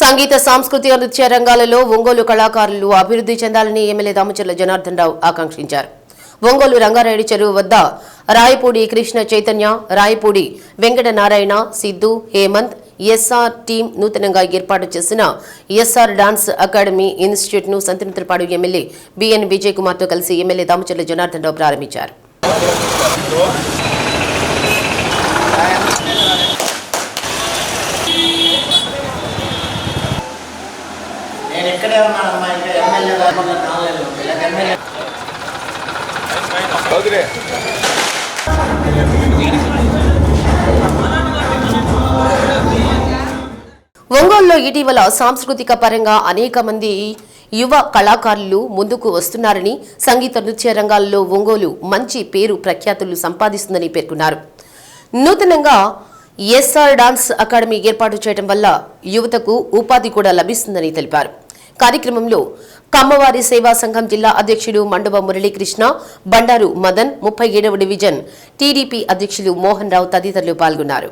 సంగీత సాంస్కృతిక నృత్య రంగాలలో ఒంగోలు కళాకారులు అభివృద్ధి చెందాలని ఎమ్మెల్యే దామచర్ల జనార్దన్ రావు ఆకాంక్షించారు. ఒంగోలు రంగారెడ్డి చెరువు వద్ద రాయపూడి కృష్ణ చైతన్య రాయపూడి వెంకట నారాయణ సిద్ధు హేమంత్ ఎస్ఆర్ టీం నూతనంగా ఏర్పాటు చేసిన ఎస్ఆర్ డాన్స్ అకాడమీ ఇన్స్టిట్యూట్ను సంతనూతలపాడు ఎమ్మెల్యే బిఎన్ విజయ్ కుమార్తో కలిసి ఎమ్మెల్యే దామచర్ల జనార్దన్ రావు ప్రారంభించారు. నేను ఇక్కడే ఉన్నానమ్మా ఇంకా ఎమ్మెల్యే కాకుండా కాలేదు ఇలా ఎమ్మెల్యే ఒంగోలులో ఇటీవల సాంస్కృతిక పరంగా అనేక మంది యువ కళాకారులు ముందుకు వస్తున్నారని సంగీత నృత్య రంగాల్లో ఒంగోలు మంచి పేరు ప్రఖ్యాతులు సంపాదిస్తుందని పేర్కొన్నారు. నూతనంగా ఎస్ఆర్ డాన్స్ అకాడమీ ఏర్పాటు చేయడం వల్ల యువతకు ఉపాధి కూడా లభిస్తుందని తెలిపారు. కార్యక్రమంలో కమ్మవారి సేవా సంఘం జిల్లా అధ్యక్షుడు మండవ మురళీకృష్ణ బండారు మదన్ ముప్పై ఏడవ డివిజన్ టీడీపీ అధ్యక్షులు మోహన్ రావు తదితరులు పాల్గొన్నారు.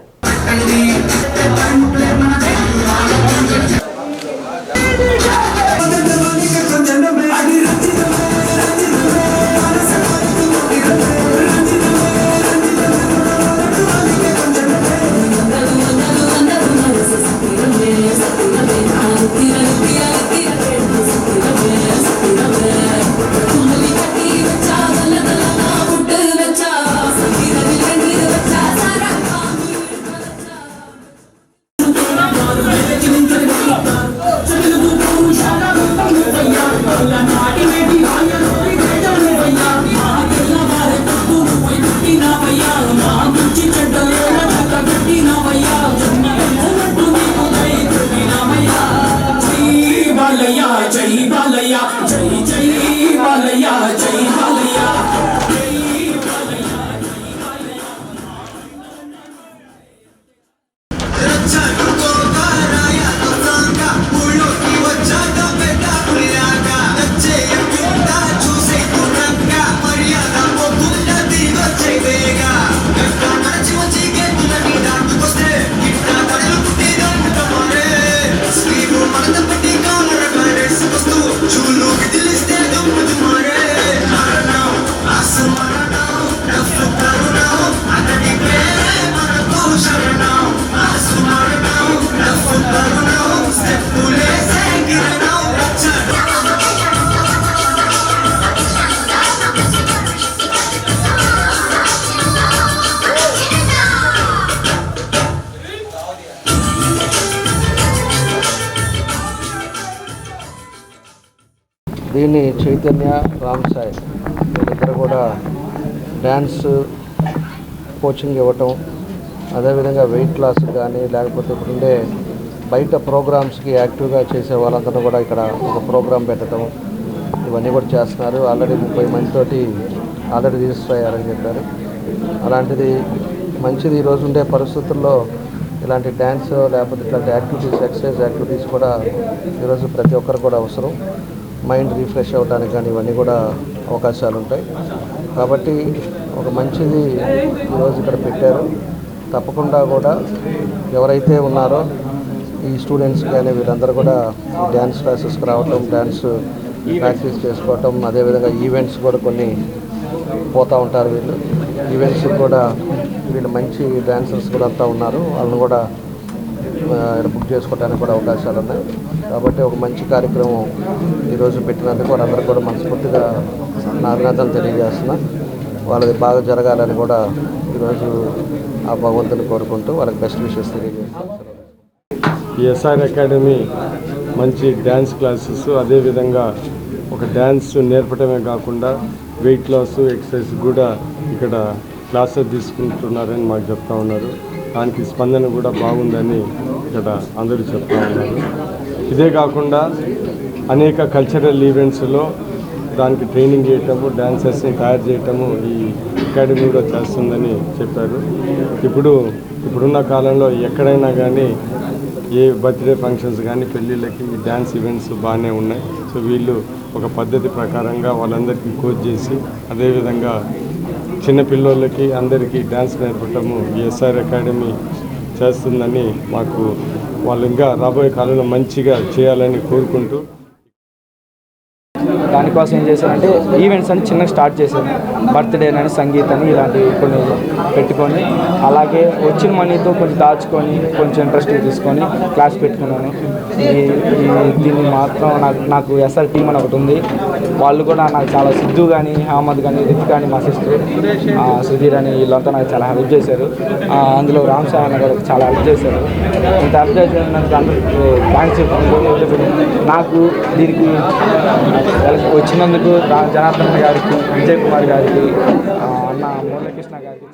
దీన్ని చైతన్య రామ్ సాయి. వీళ్ళిద్దరు కూడా డ్యాన్స్ కోచింగ్ ఇవ్వటం అదేవిధంగా వెయిట్ లాస్ కానీ లేకపోతే ఇప్పుడుండే బయట ప్రోగ్రామ్స్కి యాక్టివ్గా చేసే వాళ్ళందరూ కూడా ఇక్కడ ఒక ప్రోగ్రామ్ పెట్టడం ఇవన్నీ కూడా చేస్తున్నారు. ఆల్రెడీ ముప్పై మందితోటి ఆల్రెడీ రిజిస్టర్ అయ్యారని చెప్పారు. అలాంటిది మంచిది ఈరోజు ఉండే పరిస్థితుల్లో ఇలాంటి డ్యాన్స్ లేకపోతే ఇట్లాంటి యాక్టివిటీస్ ఎక్సర్సైజ్ యాక్టివిటీస్ కూడా ఈరోజు ప్రతి ఒక్కరు కూడా అవసరం. మైండ్ రిఫ్రెష్ అవ్వడానికి కానీ ఇవన్నీ కూడా అవకాశాలు ఉంటాయి. కాబట్టి ఒక మంచిది ఈరోజు ఇక్కడ పెట్టారు. తప్పకుండా కూడా ఎవరైతే ఉన్నారో ఈ స్టూడెంట్స్ కానీ వీళ్ళందరూ కూడా డ్యాన్స్ క్లాసెస్కి రావటం డ్యాన్స్ ప్రాక్టీస్ చేసుకోవటం అదేవిధంగా ఈవెంట్స్ కూడా కొన్ని పోతూ ఉంటారు వీళ్ళు. ఈవెంట్స్ కూడా వీళ్ళు మంచి డ్యాన్సర్స్ కూడా అంతా ఉన్నారు. వాళ్ళని కూడా ఇక్కడ బుక్ చేసుకోవడానికి కూడా అవకాశాలు ఉన్నాయి. కాబట్టి ఒక మంచి కార్యక్రమం ఈరోజు పెట్టినందుకు వాళ్ళందరూ కూడా మనస్ఫూర్తిగా నా అభినందనలు తెలియజేస్తున్నా. వాళ్ళది బాగా జరగాలని కూడా ఈరోజు ఆ భగవంతుని కోరుకుంటూ వాళ్ళకి బెస్ట్ విషెస్ తెలియజేస్తాను ఎస్ఆర్ అకాడమీ మంచి డ్యాన్స్ క్లాసెస్ అదేవిధంగా ఒక డ్యాన్స్ నేర్పడమే కాకుండా వెయిట్ లాస్ ఎక్సర్సైజ్ కూడా ఇక్కడ క్లాసెస్ తీసుకుంటున్నారని మాకు చెప్తా ఉన్నారు. దానికి స్పందన కూడా బాగుందని ఇక్కడ అందరూ చెప్తా ఉన్నారు. ఇదే కాకుండా అనేక కల్చరల్ ఈవెంట్స్లో దానికి ట్రైనింగ్ చేయటము డాన్సర్స్ని తయారు చేయటము ఈ అకాడమీ కూడా చేస్తుందని చెప్పారు. ఇప్పుడు ఇప్పుడున్న కాలంలో ఎక్కడైనా కానీ ఏ బర్త్డే ఫంక్షన్స్ కానీ పెళ్ళిళ్ళకి ఈ డ్యాన్స్ ఈవెంట్స్ బాగానే ఉన్నాయి. సో వీళ్ళు ఒక పద్ధతి ప్రకారంగా వాళ్ళందరికీ కోచ్ చేసి అదేవిధంగా చిన్న పిల్లోళ్ళకి అందరికీ డ్యాన్స్ నేర్పటము ఈ ఎస్ఆర్ అకాడమీ చేస్తుందని మాకు వాళ్ళు ఇంకా రాబోయే కాలంలో మంచిగా చేయాలని కోరుకుంటూ దానికోసం ఏం చేశానంటే ఈవెంట్స్ అని చిన్నగా స్టార్ట్ చేశాను బర్త్డే అని సంగీతాన్ని ఇలాంటివి కొన్ని పెట్టుకొని అలాగే వచ్చిన మనీతో కొంచెం దాచుకొని కొంచెం ఇంట్రెస్ట్ తీసుకొని క్లాస్ పెట్టుకున్నాను. ఈ ఈ- దీన్ని మాత్రం నాకు నాకు ఎస్ఆర్ టీం అని ఒకటి ఉంది. వాళ్ళు కూడా నాకు చాలా సిద్ధు కానీ అహ్మద్ కానీ రిత్ కానీ మా సిస్టర్ సుధీర్ అని వీళ్ళంతా నాకు చాలా హెల్ప్ చేశారు. అందులో రామ్ సార్ అన్న కూడా చాలా హెల్ప్ చేశారు. ఇంత హెల్ప్ చేసినందుకు అందరికీ థ్యాంక్స్ చెప్పుకుంటూ నాకు దీనికి వచ్చినందుకు జనార్దన్ గారికి విజయ్ కుమార్ గారికి అన్న మురళీకృష్ణ గారికి